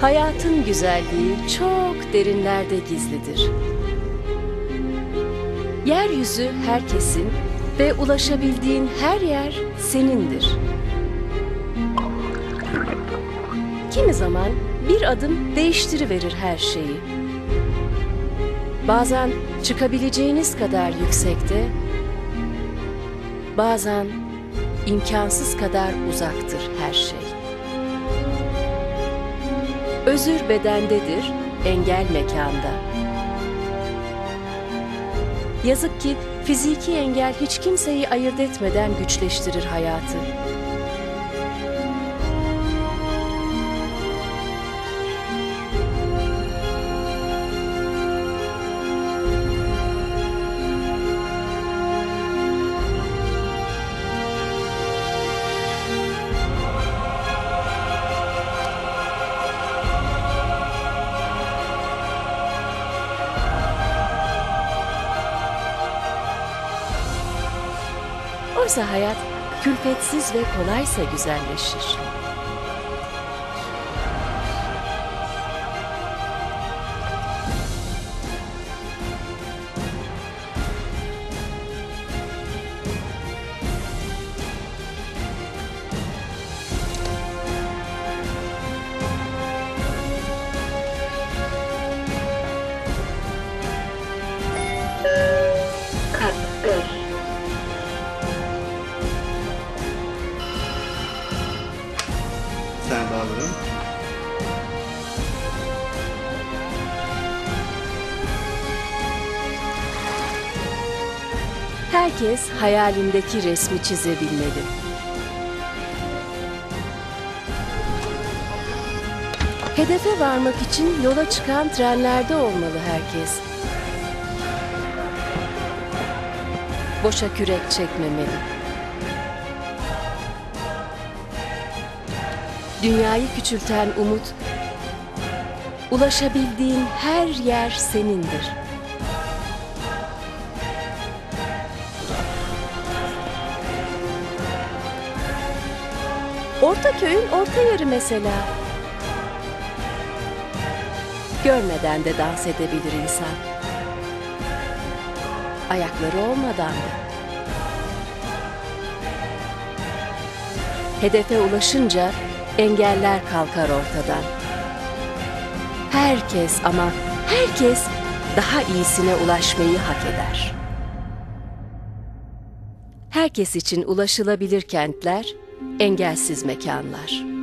Hayatın güzelliği çok derinlerde gizlidir. Yeryüzü herkesin ve ulaşabildiğin her yer senindir. Kimi zaman bir adım değiştiriverir her şeyi. Bazen çıkabileceğiniz kadar yüksekte, bazen imkansız kadar uzaktır her şey. Özür bedendedir, engel mekanda. Yazık ki fiziki engel hiç kimseyi ayırt etmeden güçleştirir hayatı. Oysa hayat külfetsiz ve kolaysa güzelleşir. Herkes hayalindeki resmi çizebilmeli. Hedefe varmak için yola çıkan trenlerde olmalı herkes. Boşa kürek çekmemeli. Dünyayı küçülten umut, ulaşabildiğin her yer senindir. Orta köyün orta yeri mesela. Görmeden de dans edebilir insan. Ayakları olmadan da. Hedefe ulaşınca engeller kalkar ortadan. Herkes ama herkes daha iyisine ulaşmayı hak eder. Herkes için ulaşılabilir kentler, engelsiz mekanlar.